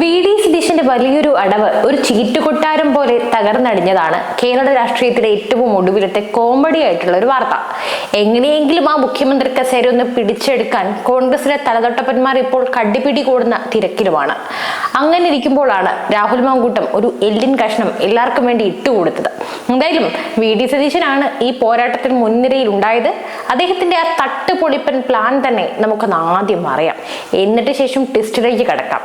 V D സതീശന്റെ വലിയൊരു അടവ് ഒരു ചീറ്റുകൊട്ടാരം പോലെ തകർന്നടിഞ്ഞതാണ് കേരള രാഷ്ട്രീയത്തിലെ ഏറ്റവും ഒടുവിലത്തെ കോമഡി ആയിട്ടുള്ള ഒരു വാർത്ത. എങ്ങനെയെങ്കിലും ആ മുഖ്യമന്ത്രി കസേര ഒന്ന് പിടിച്ചെടുക്കാൻ കോൺഗ്രസിലെ തലതൊട്ടപ്പന്മാർ ഇപ്പോൾ കടിപിടി കൂടുന്ന തിരക്കിലുമാണ്. അങ്ങനെ ഇരിക്കുമ്പോഴാണ് രാഹുൽ മാങ്കൂട്ടം ഒരു എല്ലിൻ കഷ്ണം എല്ലാവർക്കും വേണ്ടി ഇട്ടുകൊടുത്തത് എന്തായാലും വി ഡി സതീശനാണ് ഈ പോരാട്ടത്തിന് മുൻനിരയിൽ ഉണ്ടായത്. അദ്ദേഹത്തിന്റെ ആ തട്ടുപൊളിപ്പൻ പ്ലാൻ തന്നെ നമുക്കൊന്ന് ആദ്യം അറിയാം. എന്നിട്ട് ശേഷം ടെസ്റ്റിലേക്ക് കടക്കാം.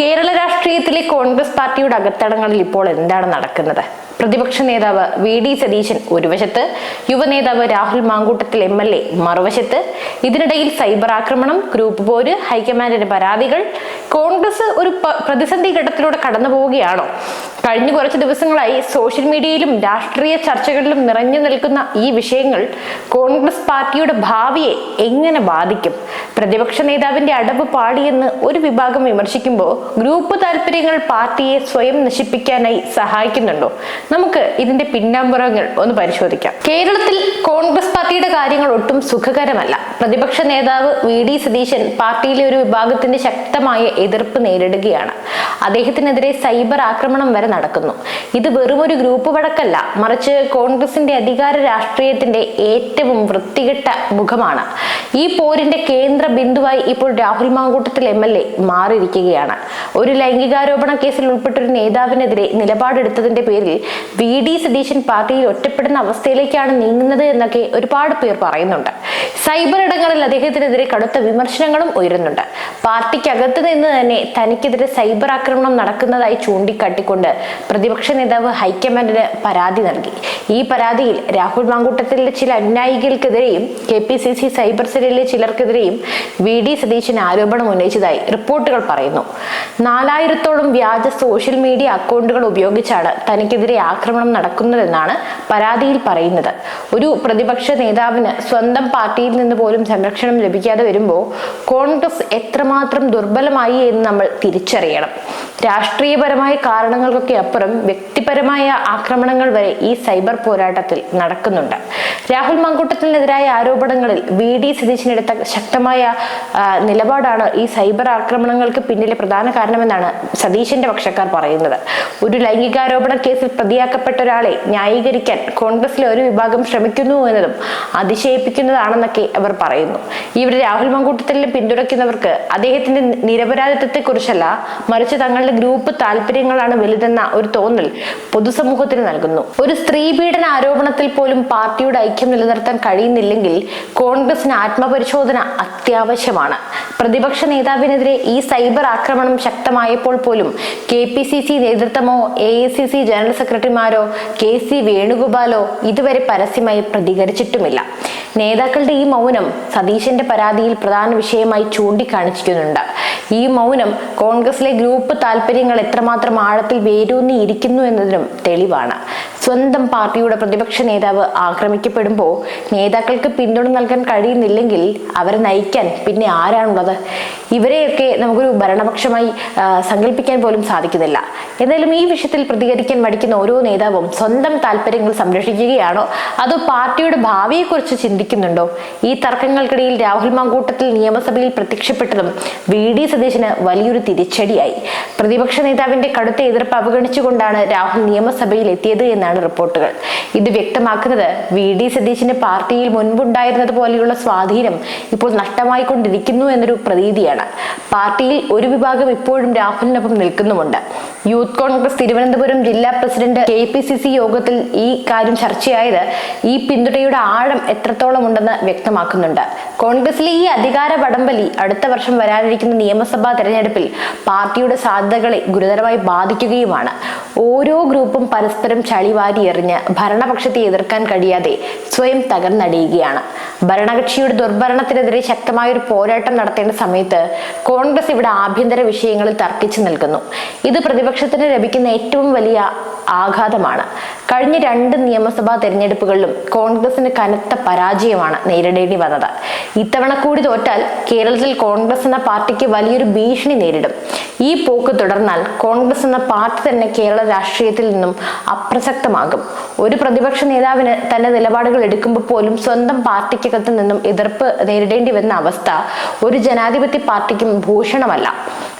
കേരള രാഷ്ട്രീയത്തിലെ കോൺഗ്രസ് പാർട്ടിയുടെ അകത്തടങ്ങളിൽ ഇപ്പോൾ എന്താണ് നടക്കുന്നത്? പ്രതിപക്ഷ നേതാവ് വി ഡി സതീശൻ ഒരു വശത്ത് യുവനേതാവ് Rahul Mamkootathil M L A മറുവശത്ത്. ഇതിനിടയിൽ സൈബർ ആക്രമണം ഗ്രൂപ്പ് പോര് ഹൈക്കമാൻഡിന്റെ പരാതികൾ കോൺഗ്രസ് ഒരു പ്രതിസന്ധി ഘട്ടത്തിലൂടെ കടന്നു പോവുകയാണോ? കഴിഞ്ഞ കുറച്ച് ദിവസങ്ങളായി സോഷ്യൽ മീഡിയയിലും രാഷ്ട്രീയ ചർച്ചകളിലും നിറഞ്ഞു നിൽക്കുന്ന ഈ വിഷയങ്ങൾ കോൺഗ്രസ് പാർട്ടിയുടെ ഭാവിയെ എങ്ങനെ ബാധിക്കും? പ്രതിപക്ഷ നേതാവിന്റെ അടവ് പാടിയെന്ന് ഒരു വിഭാഗം വിമർശിക്കുമ്പോൾ ഗ്രൂപ്പ് താല്പര്യങ്ങൾ പാർട്ടിയെ സ്വയം നശിപ്പിക്കാനായി സഹായിക്കുന്നുണ്ടോ? നമുക്ക് ഇതിന്റെ പിന്നാമ്പുറങ്ങൾ ഒന്ന് പരിശോധിക്കാം. കേരളത്തിൽ കോൺഗ്രസ് പാർട്ടിയുടെ കാര്യങ്ങൾ ഒട്ടും സുഖകരമല്ല. പ്രതിപക്ഷ നേതാവ് വി. ഡി. സതീശൻ പാർട്ടിയിലെ ഒരു വിഭാഗത്തിന്റെ ശക്തമായ എതിർപ്പ് നേരിടുകയാണ്. അദ്ദേഹത്തിനെതിരെ സൈബർ ആക്രമണം വരെ നടക്കുന്നു. ഇത് വെറും ഒരു ഗ്രൂപ്പ് വഴക്കല്ല മറിച്ച് കോൺഗ്രസിന്റെ അധികാര രാഷ്ട്രീയത്തിന്റെ ഏറ്റവും വൃത്തികെട്ട മുഖമാണ്. ഈ പോരിന്റെ കേന്ദ്ര ബിന്ദുവായി ഇപ്പോൾ Rahul Mamkootathil M L A മാറിയിരിക്കുകയാണ്. ഒരു ലൈംഗികാരോപണ കേസിൽ ഉൾപ്പെട്ട ഒരു നേതാവിനെതിരെ നിലപാടെടുത്തതിന്റെ പേരിൽ വി ഡി സതീശൻ പാർട്ടിയിൽ ഒറ്റപ്പെടുന്ന അവസ്ഥയിലേക്കാണ് നീങ്ങുന്നത് എന്നൊക്കെ ഒരുപാട് പേർ പറയുന്നുണ്ട്. സൈബർ ഇടങ്ങളിൽ അദ്ദേഹത്തിനെതിരെ കടുത്ത വിമർശനങ്ങളും ഉയരുന്നുണ്ട്. പാർട്ടിക്കകത്ത് നിന്ന് തന്നെ തനിക്കെതിരെ സൈബർ ആക്രമണം നടക്കുന്നതായി ചൂണ്ടിക്കാട്ടിക്കൊണ്ട് പ്രതിപക്ഷ നേതാവ് ഹൈക്കമാൻഡിന് പരാതി നൽകി. ഈ പരാതിയിൽ രാഹുൽ മാങ്കൂട്ടത്തിലെ ചില അനുനായികൾക്കെതിരെയും K P C C cyber സെല്ലിലെ ചിലർക്കെതിരെയും വി ഡി സതീശൻ ആരോപണം ഉന്നയിച്ചതായി റിപ്പോർട്ടുകൾ പറയുന്നു. നാലായിരത്തോളം വ്യാജ സോഷ്യൽ മീഡിയ അക്കൗണ്ടുകൾ ഉപയോഗിച്ചാണ് തനിക്കെതിരെ ആക്രമണം നടക്കുന്നതെന്നാണ് പരാതിയിൽ പറയുന്നത്. ഒരു പ്രതിപക്ഷ നേതാവിന് സ്വന്തം പാർട്ടിയിൽ നിന്ന് പോലും സംരക്ഷണം ലഭിക്കാതെ വരുമ്പോൾ കോൺഗ്രസ് എത്രമാത്രം ദുർബലമായി എന്ന് നമ്മൾ തിരിച്ചറിയണം. രാഷ്ട്രീയപരമായ കാരണങ്ങൾക്കൊക്കെ അപ്പുറം വ്യക്തിപരമായ ആക്രമണങ്ങൾ വരെ ഈ സൈബർ പോരാട്ടത്തിൽ നടക്കുന്നുണ്ട്. രാഹുൽ മങ്കൂട്ടത്തിനെതിരായ ആരോപണങ്ങളിൽ വി ഡി സതീശനെടുത്ത ശക്തമായ നിലപാടാണ് ഈ സൈബർ ആക്രമണങ്ങൾക്ക് പിന്നിലെ പ്രധാന കാരണമെന്നാണ് സതീശന്റെ പക്ഷക്കാർ പറയുന്നത്. ഒരു ലൈംഗികാരോപണ കേസിൽ പ്രതിയാക്കപ്പെട്ട ഒരാളെ ന്യായീകരിക്കാൻ കോൺഗ്രസിലെ ഒരു വിഭാഗം ശ്രമിക്കുന്നു എന്നതും അതിശയിപ്പിക്കുന്നതാണെന്നൊക്കെ അവർ പറയുന്നു. ഇവർ രാഹുൽ മങ്കൂട്ടത്തിലെ പിന്തുണയ്ക്കുന്നവർക്ക് അദ്ദേഹത്തിന്റെ നിരപരാധിത്വത്തെക്കുറിച്ചല്ല മറിച്ച് തങ്ങളുടെ ഗ്രൂപ്പ് താല്പര്യങ്ങളാണ് വലുതെന്ന ഒരു തോന്നൽ പൊതുസമൂഹത്തിന് നൽകുന്നു. ഒരു സ്ത്രീ പീഡന ആരോപണത്തിൽ പോലും പാർട്ടിയുടെ ഐക്യം നിലനിർത്താൻ കഴിയുന്നില്ലെങ്കിൽ കോൺഗ്രസിന് ആത്മപരിശോധന അത്യാവശ്യമാണ്. പ്രതിപക്ഷ നേതാവിനെതിരെ ഈ സൈബർ ആക്രമണം ശക്തമായപ്പോൾ പോലും K P C C നേതൃത്വമോ A I C C general സെക്രട്ടറിമാരോ K C വേണുഗോപാലോ ഇതുവരെ പരസ്യമായി പ്രതികരിച്ചിട്ടുമില്ല. നേതാക്കളുടെ ഈ മൗനം സതീശന്റെ പരാതിയിൽ പ്രധാന വിഷയമായി ചൂണ്ടിക്കാണിച്ചിരിക്കുന്നുണ്ട്. ഈ മൗനം കോൺഗ്രസിലെ ഗ്രൂപ്പ് താല്പര്യങ്ങൾ എത്രമാത്രം ആഴത്തിൽ വേരൂന്നിയിരിക്കുന്നു എന്നതിനും തെളിവാണ്. സ്വന്തം പാർട്ടിയുടെ പ്രതിപക്ഷ നേതാവ് ആക്രമിക്കപ്പെടുമ്പോൾ നേതാക്കൾക്ക് പിന്തുണ നൽകാൻ കഴിയുന്നില്ലെങ്കിൽ അവരെ നയിക്കാൻ പിന്നെ ആരാണുള്ളത്? ഇവരെയൊക്കെ നമുക്കൊരു ഭരണപക്ഷമായി സങ്കല്പിക്കാൻ പോലും സാധിക്കുന്നില്ല. എന്തായാലും ഈ വിഷയത്തിൽ പ്രതികരിക്കാൻ മടിക്കുന്ന ഓരോ നേതാവും സ്വന്തം താല്പര്യങ്ങൾ സംരക്ഷിക്കുകയാണോ? അതോ പാർട്ടിയുടെ ഭാവിയെക്കുറിച്ച് ചിന്തിക്കുന്നുണ്ടോ? ഈ തർക്കങ്ങൾക്കിടയിൽ രാഹുൽ മാങ്കൂട്ടത്തിൽ നിയമസഭയിൽ പ്രത്യക്ഷപ്പെട്ടതും വി ഡി സതീശന് വലിയൊരു തിരിച്ചടിയായി. പ്രതിപക്ഷ നേതാവിന്റെ കടുത്ത എതിർപ്പ് അവഗണിച്ചുകൊണ്ടാണ് രാഹുൽ നിയമസഭയിൽ എത്തിയത് എന്നാണ് റിപ്പോർട്ടുകൾ. ഇത് വ്യക്തമാക്കുന്നത് വി ഡി സതീശന് പാർട്ടിയിൽ മുൻപുണ്ടായിരുന്നത് പോലെയുള്ള സ്വാധീനം ഇപ്പോൾ നഷ്ടമായിക്കൊണ്ടിരിക്കുന്നു എന്നൊരു പ്രതീതിയാണ്. പാർട്ടിയിൽ ഒരു വിഭാഗം ഇപ്പോഴും രാഹുലിനൊപ്പം നിൽക്കുന്നുമുണ്ട്. യൂത്ത് കോൺഗ്രസ് തിരുവനന്തപുരം ജില്ലാ president K P C C യോഗത്തിൽ ഈ കാര്യം ചർച്ചയായത് ഈ പിന്തുണയുടെ ആഴം എത്രത്തോളം ഉണ്ടെന്ന് വ്യക്തമാക്കുന്നുണ്ട്. കോൺഗ്രസിലെ ഈ അധികാര വടംവലി അടുത്ത വർഷം വരാനിരിക്കുന്ന നിയമസഭാ തെരഞ്ഞെടുപ്പിൽ പാർട്ടിയുടെ സാധ്യതകളെ ഗുരുതരമായി ബാധിക്കുകയുമാണ്. ഓരോ ഗ്രൂപ്പും പരസ്പരം ചളിവാരി എറിഞ്ഞ് ഭരണപക്ഷത്തെ എതിർക്കാൻ കഴിയാതെ സ്വയം തകർന്നടിയുകയാണ്. ഭരണകക്ഷിയുടെ ദുർഭരണത്തിനെതിരെ ശക്തമായ ഒരു പോരാട്ടം നടത്തേണ്ട സമയത്ത് കോൺഗ്രസ് ഇവിടെ ആഭ്യന്തര വിഷയങ്ങളിൽ തർക്കിച്ചു നിൽക്കുന്നു. ഇത് പ്രതിപക്ഷത്തിന് ലഭിക്കുന്ന ഏറ്റവും വലിയ ആഘാതമാണ്. കഴിഞ്ഞ രണ്ട് നിയമസഭാ തെരഞ്ഞെടുപ്പുകളിലും കോൺഗ്രസിന് കനത്ത പരാജയമാണ് നേരിടേണ്ടി വന്നത്. ഇത്തവണ കൂടി തോറ്റാൽ കേരളത്തിൽ കോൺഗ്രസ് എന്ന പാർട്ടിക്ക് വലിയൊരു ഭീഷണി നേരിടും. ഈ പോക്ക് തുടർന്നാൽ കോൺഗ്രസ് എന്ന പാർട്ടി തന്നെ കേരള രാഷ്ട്രീയത്തിൽ നിന്നും അപ്രസക്തമാകും. ഒരു പ്രതിപക്ഷ നേതാവിന് തന്റെ നിലപാടുകൾ എടുക്കുമ്പോൾ പോലും സ്വന്തം പാർട്ടിക്കകത്ത് നിന്നും എതിർപ്പ് നേരിടേണ്ടി വരുന്ന അവസ്ഥ ഒരു ജനാധിപത്യ പാർട്ടിക്കും ഭൂഷണമല്ല.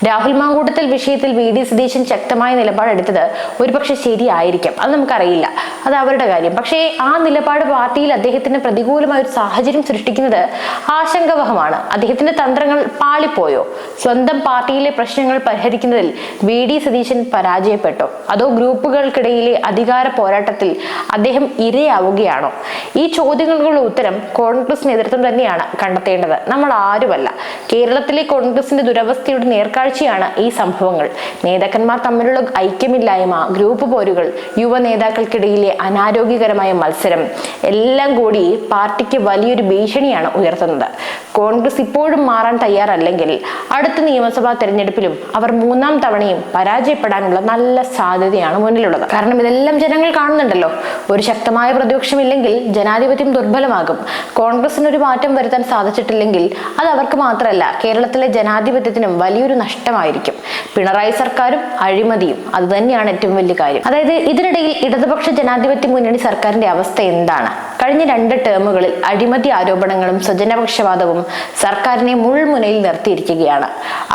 രാഹുൽ മാങ്കൂട്ടത്തിൽ വിഷയത്തിൽ വി. ഡി. സതീശൻ ശക്തമായ നിലപാടെടുത്തത് ഒരുപക്ഷെ ശരിയായിരിക്കാം അത് നമുക്കറിയില്ല. അത് അവരുടെ കാര്യം. പക്ഷേ ആ നിലപാട് പാർട്ടിയിൽ അദ്ദേഹത്തിന് പ്രതികൂലമായ ഒരു സാഹചര്യം സൃഷ്ടിക്കുന്നത് ആശങ്കവഹമാണ്. അദ്ദേഹത്തിന്റെ തന്ത്രങ്ങൾ പാളിപ്പോയോ? സ്വന്തം പാർട്ടിയിലെ പ്രശ്നങ്ങൾ പരിഹരിക്കുന്നതിൽ വി. ഡി. സതീശൻ പരാജയപ്പെട്ടോ? അതോ ഗ്രൂപ്പുകൾക്കിടയിലെ അധികാര പോരാട്ടത്തിൽ അദ്ദേഹം ഇരയാവുകയാണോ? ഈ ചോദ്യങ്ങൾക്കുള്ള ഉത്തരം കോൺഗ്രസ് നേതൃത്വം തന്നെയാണ് കണ്ടെത്തേണ്ടത്. നമ്മൾ ആരുമല്ല. കേരളത്തിലെ കോൺഗ്രസിന്റെ ദുരവസ്ഥയുടെ നേർക്കാഴ്ചയാണ് ഈ സംഭവങ്ങൾ. നേതാക്കന്മാർ തമ്മിലുള്ള ഐക്യമില്ലായ്മ ഗ്രൂപ്പ് പോരുകൾ യുവ നേതാക്കൾക്കിടയിലെ അനാരോഗ്യകരമായ മത്സരം എല്ലാം കൂടി പാർട്ടിക്ക് വലിയൊരു ഭീഷണിയാണ് ഉയർത്തുന്നത്. കോൺഗ്രസ് ഇപ്പോഴും മാറാൻ തയ്യാറല്ലെങ്കിൽ അടുത്ത നിയമസഭാ തെരഞ്ഞെടുപ്പിലും അവർ മൂന്നാം തവണയും പരാജയപ്പെടാനുള്ള നല്ല സാധ്യതയാണ് മുന്നിലുള്ളത്. കാരണം ഇതെല്ലാം ജനങ്ങൾ കാണുന്നുണ്ടല്ലോ. ഒരു ശക്തമായ പ്രതിപക്ഷമില്ലെങ്കിൽ ജനാധിപത്യം ദുർബലമാകും. കോൺഗ്രസിന് ഒരു മാറ്റം വരുത്താൻ സാധിച്ചിട്ടില്ലെങ്കിൽ അത് അവർക്ക് മാത്രമല്ല കേരളത്തിലെ ജനാധിപത്യത്തിനും വലിയൊരു നഷ്ടമായിരിക്കും. പിണറായി സർക്കാരും അഴിമതിയും അതുതന്നെയാണ് ഏറ്റവും വലിയ കാര്യം. അതായത് ഇതിനിടയിൽ ഇടതുപക്ഷ ജനാധിപത്യ മുന്നണി സർക്കാരിന്റെ അവസ്ഥ എന്താണ്? കഴിഞ്ഞ രണ്ട് ടേമുകളിൽ അഴിമതി ആരോപണങ്ങളും സ്വജനപക്ഷപാതവും സർക്കാരിനെ മുൾമുനയിൽ നിർത്തിയിരിക്കുകയാണ്.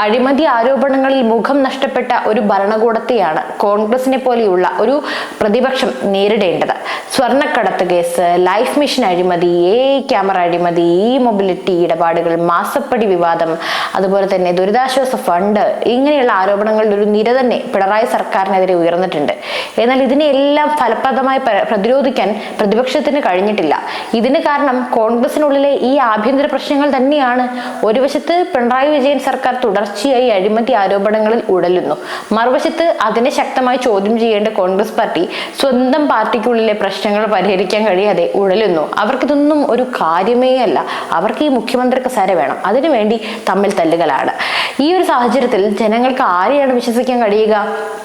അഴിമതി ആരോപണങ്ങളിൽ മുഖം നഷ്ടപ്പെട്ട ഒരു ഭരണകൂടത്തെയാണ് കോൺഗ്രസിനെ പോലെയുള്ള ഒരു പ്രതിപക്ഷം നേരിടേണ്ടത്. സ്വർണക്കടത്ത് കേസ് ലൈഫ് മിഷൻ അഴിമതി എ ക്യാമറ അഴിമതി ഇ മൊബിലിറ്റി ഇടപാടുകൾ മാസപ്പടി വിവാദം അതുപോലെ തന്നെ ദുരിതാശ്വാസ ഫണ്ട് ഇങ്ങനെയുള്ള ആരോപണങ്ങളുടെ ഒരു നിര തന്നെ പിണറായി സർക്കാരിനെതിരെ ഉയർന്നിട്ടുണ്ട്. എന്നാൽ ഇതിനെല്ലാം ഫലപ്രദമായി പ്രതിരോധിക്കാൻ പ്രതിപക്ഷത്തിന് കഴിഞ്ഞിട്ടില്ല. ഇതിന് കാരണം കോൺഗ്രസിനുള്ളിലെ ഈ ആഭ്യന്തര പ്രശ്നങ്ങൾ തന്നെയാണ്. ഒരു വശത്ത് പിണറായി വിജയൻ സർക്കാർ തുടർച്ചയായി അഴിമതി ആരോപണങ്ങളിൽ ഉടലുന്നു. മറുവശത്ത് അതിനെ ശക്തമായി ചോദ്യം ചെയ്യേണ്ട കോൺഗ്രസ് പാർട്ടി സ്വന്തം പാർട്ടിക്കുള്ളിലെ പ്രശ്നങ്ങൾ പരിഹരിക്കാൻ കഴിയാതെ ഉഴലുന്നു. അവർക്കിതൊന്നും ഒരു കാര്യമേ അല്ല. അവർക്ക് ഈ മുഖ്യമന്ത്രി കസേര വേണം. അതിനുവേണ്ടി തമ്മിൽ തല്ലുകളാണ് ഈ ഒരു സാഹചര്യത്തിൽ ജനങ്ങൾക്ക് ആരെയാണ് വിശ്വസിക്കാൻ കഴിയുക?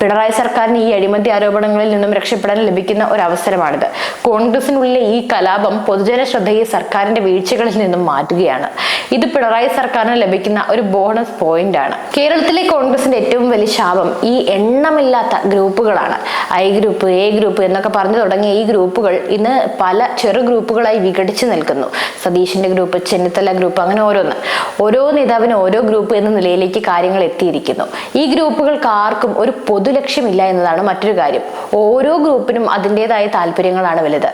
പിണറായി സർക്കാരിന് ഈ അഴിമതി ആരോപണങ്ങളിൽ നിന്നും രക്ഷപ്പെടാൻ ലഭിക്കുന്ന ഒരു അവസരമാണിത് കോൺഗ്രസിനുള്ളിലെ ഈ കലാപം പൊതുജന ശ്രദ്ധയെ സർക്കാരിന്റെ വീഴ്ചകളിൽ നിന്നും മാറ്റുകയാണ്. ഇത് പിണറായി സർക്കാരിന് ലഭിക്കുന്ന ഒരു ബോണസ് പോയിന്റ് ആണ് കേരളത്തിലെ കോൺഗ്രസിന്റെ ഏറ്റവും വലിയ ശാപം ഈ എണ്ണമില്ലാത്ത ഗ്രൂപ്പുകളാണ്. ഐ ഗ്രൂപ്പ് എ ഗ്രൂപ്പ് എന്നൊക്കെ പറഞ്ഞു തുടങ്ങിയ ഈ ഗ്രൂപ്പുകൾ ഇന്ന് പല ചെറു ഗ്രൂപ്പുകളായി വിഘടിച്ച് നിൽക്കുന്നു. സതീഷിന്റെ ഗ്രൂപ്പ് ചെന്നിത്തല ഗ്രൂപ്പ് അങ്ങനെ ഓരോന്ന്. ഓരോ നേതാവിനും ഓരോ ഗ്രൂപ്പ് എന്ന നിലയിലേക്ക് കാര്യങ്ങൾ എത്തിയിരിക്കുന്നു. ഈ ഗ്രൂപ്പുകൾക്ക് ആർക്കും ഒരു പൊതു ലക്ഷ്യമില്ല എന്നതാണ് മറ്റൊരു കാര്യം. ഓരോ ഗ്രൂപ്പിനും അതിന്റെതായ താല്പര്യങ്ങളാണ് വലുത്.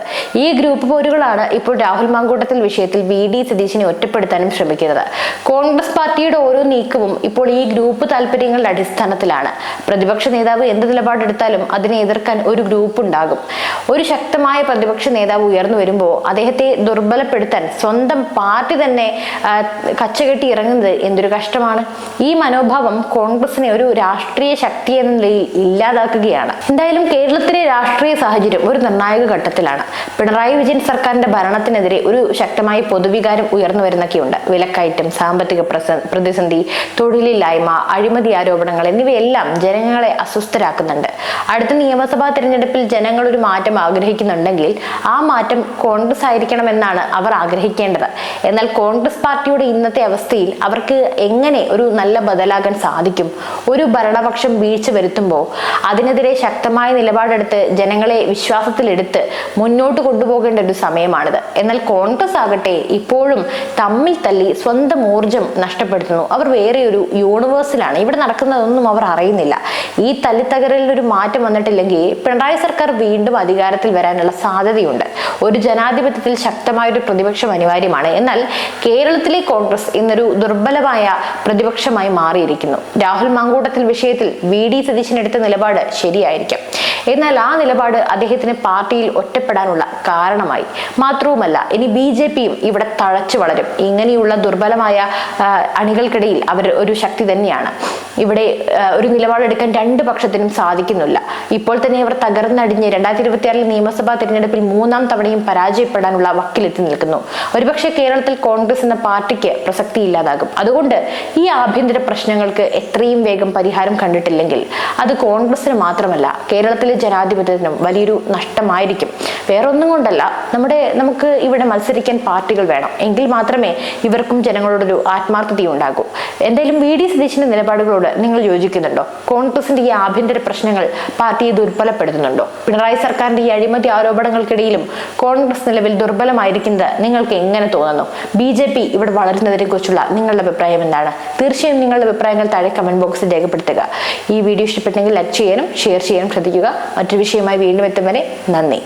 ഈ ഗ്രൂപ്പ് പോരുകളാണ് ഇപ്പോൾ രാഹുൽ മാങ്കൂട്ടത്തിൽ വിഷയത്തിൽ വി ഡി സതീശിനെ ഒറ്റപ്പെടുത്താനും ശ്രമിക്കുന്നത്. കോൺഗ്രസ് പാർട്ടിയുടെ ഓരോ നീക്കവും ഇപ്പോൾ ഈ ഗ്രൂപ്പ് താല്പര്യങ്ങളുടെ അടിസ്ഥാനത്തിലാണ്. പ്രതിപക്ഷ നേതാവ് എന്ത് നിലപാടെടുത്താലും അതിനെ എതിർക്കാൻ ഒരു ഗ്രൂപ്പ് ഉണ്ടാകും ഒരു ശക്തമായ പ്രതിപക്ഷ നേതാവ് ഉയർന്നു വരുമ്പോൾ അദ്ദേഹത്തെ ദുർബലപ്പെടുത്താൻ സ്വന്തം പാർട്ടി തന്നെ കച്ചകെട്ടി ഇറങ്ങുന്നത് എന്തൊരു കഷ്ടമാണ്. ഈ മനോഭാവം കോൺഗ്രസിനെ ഒരു രാഷ്ട്രീയ ശക്തി എന്ന നിലയിൽ ഇല്ലാതാക്കുകയാണ്. എന്തായാലും കേരളത്തിലെ രാഷ്ട്രീയ സാഹചര്യം ഒരു നിർണായക ഘട്ടത്തിലാണ്. പിണറായി വിജയൻ സർക്കാരിന്റെ ഭരണത്തിനെതിരെ ഒരു ശക്തമായ പൊതുവികാരം ഉയർന്നു വരുന്നൊക്കെയുണ്ട്. വിലക്കയറ്റം സാമ്പത്തിക പ്രതിസന്ധി തൊഴിലില്ലായ്മ അഴിമതി ആരോപണങ്ങൾ എന്നിവയെല്ലാം ജനങ്ങളെ അസ്വസ്ഥരാക്കുന്നുണ്ട്. അടുത്ത നിയമസഭാ തിരഞ്ഞെടുപ്പിൽ ജനങ്ങൾ ഒരു മാറ്റം ആഗ്രഹിക്കുന്നുണ്ടെങ്കിൽ ആ മാറ്റം കോൺഗ്രസ് ആയിരിക്കണമെന്നാണ് അവർ ആഗ്രഹിക്കേണ്ടത്. എന്നാൽ കോൺഗ്രസ് പാർട്ടിയുടെ ഇന്നത്തെ അവസ്ഥയിൽ അവർക്ക് എങ്ങനെ ഒരു നല്ല ബദലാകാൻ സാധിക്കും? ഒരു ഭരണപക്ഷം വീഴ്ച വരുത്തുമ്പോൾ അതിനെതിരെ ശക്തമായ നിലപാടെടുത്ത് ജനങ്ങളെ വിശ്വാസത്തിലെടുത്ത് മുന്നോട്ട് കൊണ്ടുപോകേണ്ട ഒരു സമയമാണിത്. എന്നാൽ കോൺഗ്രസ് ആകട്ടെ ഇപ്പോഴും തമ്മിൽ തല്ലി സ്വന്തം ഊർജം നഷ്ടപ്പെടുത്തുന്നു. അവർ വേറെ ഒരു യൂണിവേഴ്സിലാണ്. ഇവിടെ നടക്കുന്നതൊന്നും അവർ അറിയുന്നില്ല. ഈ തല്ലിത്തകരലിൽ ഒരു മാറ്റം വന്നിട്ടില്ലെങ്കിൽ പിണറായി സർക്കാർ വീണ്ടും അധികാരത്തിൽ വരാനുള്ള സാധ്യതയുണ്ട്. ഒരു ജനാധിപത്യത്തിൽ ശക്തമായ ഒരു പ്രതിപക്ഷം അനിവാര്യമാണ്. എന്നാൽ കേരളത്തിലെ കോൺഗ്രസ് ഇന്നൊരു ദുർബലമായ പ്രതിപക്ഷമായി മാറിയിരിക്കുന്നു. രാഹുൽ മാങ്കൂട്ടത്തിൽ വിഷയത്തിൽ വി ഡി സതീശൻ എടുത്ത നിലപാട് ശരിയായിരിക്കാം. എന്നാൽ ആ നിലപാട് അദ്ദേഹത്തിന് പാർട്ടിയിൽ ഒറ്റപ്പെടാനുള്ള കാരണമായി. മാത്രവുമല്ല ഇനി ബി ജെ പിയും ഇവിടെ തഴച്ചു വളരും. ഇങ്ങനെയുള്ള ദുർബലമായ അണികൾക്കിടയിൽ അവർ ഒരു ശക്തി തന്നെയാണ്. ഇവിടെ ഒരു നിലപാടെടുക്കാൻ രണ്ട് പക്ഷത്തിനും സാധിക്കുന്നില്ല. ഇപ്പോൾ തന്നെ ഇവർ തകർന്നടിഞ്ഞ് രണ്ടായിരത്തി ഇരുപത്തിയാറിൽ നിയമസഭാ തെരഞ്ഞെടുപ്പിൽ മൂന്നാം തവണയും പരാജയപ്പെടാനുള്ള വക്കിലെത്തി നിൽക്കുന്നു. ഒരുപക്ഷെ കേരളത്തിൽ കോൺഗ്രസ് എന്ന പാർട്ടിക്ക് പ്രസക്തി ഇല്ലാതാകും. അതുകൊണ്ട് ഈ ആഭ്യന്തര പ്രശ്നങ്ങൾക്ക് എത്രയും വേഗം പരിഹാരം കണ്ടിട്ടില്ലെങ്കിൽ അത് കോൺഗ്രസിന് മാത്രമല്ല കേരളത്തിലെ ജനാധിപത്യത്തിനും വലിയൊരു നഷ്ടമായിരിക്കും. വേറെ ഒന്നും കൊണ്ടല്ല നമ്മുടെ നമുക്ക് ഇവിടെ മത്സരിക്കാൻ പാർട്ടികൾ വേണം. എങ്കിൽ മാത്രമേ ഇവർക്കും ജനങ്ങളോടൊരു ആത്മാർത്ഥത ഉണ്ടാകൂ. എന്തായാലും വി. ഡി. സതീശിന്റെ നിലപാടുകളോട് നിങ്ങൾ യോജിക്കുന്നുണ്ടോ? കോൺഗ്രസിന്റെ ഈ ആഭ്യന്തര പ്രശ്നങ്ങൾ പാർട്ടിയെ ദുർബലപ്പെടുത്തുന്നുണ്ടോ? പിണറായി സർക്കാരിന്റെ ഈ അഴിമതി ആരോപണങ്ങൾക്കിടയിലും കോൺഗ്രസ് നിലവിൽ ദുർബലമായിരിക്കുന്നത് നിങ്ങൾക്ക് എങ്ങനെ തോന്നുന്നു? ബി ജെ പി ഇവിടെ വളരുന്നതിനെ കുറിച്ചുള്ള നിങ്ങളുടെ അഭിപ്രായം എന്താണ്? തീർച്ചയായും നിങ്ങളുടെ അഭിപ്രായങ്ങൾ താഴെ കമന്റ് ബോക്സിൽ രേഖപ്പെടുത്തുക. ഈ വീഡിയോ ഇഷ്ടപ്പെട്ടെങ്കിൽ ലൈക്ക് ചെയ്യാനും ഷെയർ ചെയ്യാനും ശ്രദ്ധിക്കുക. മറ്റൊരു വിഷയമായി വീണ്ടും എത്തും വരെ നന്ദി.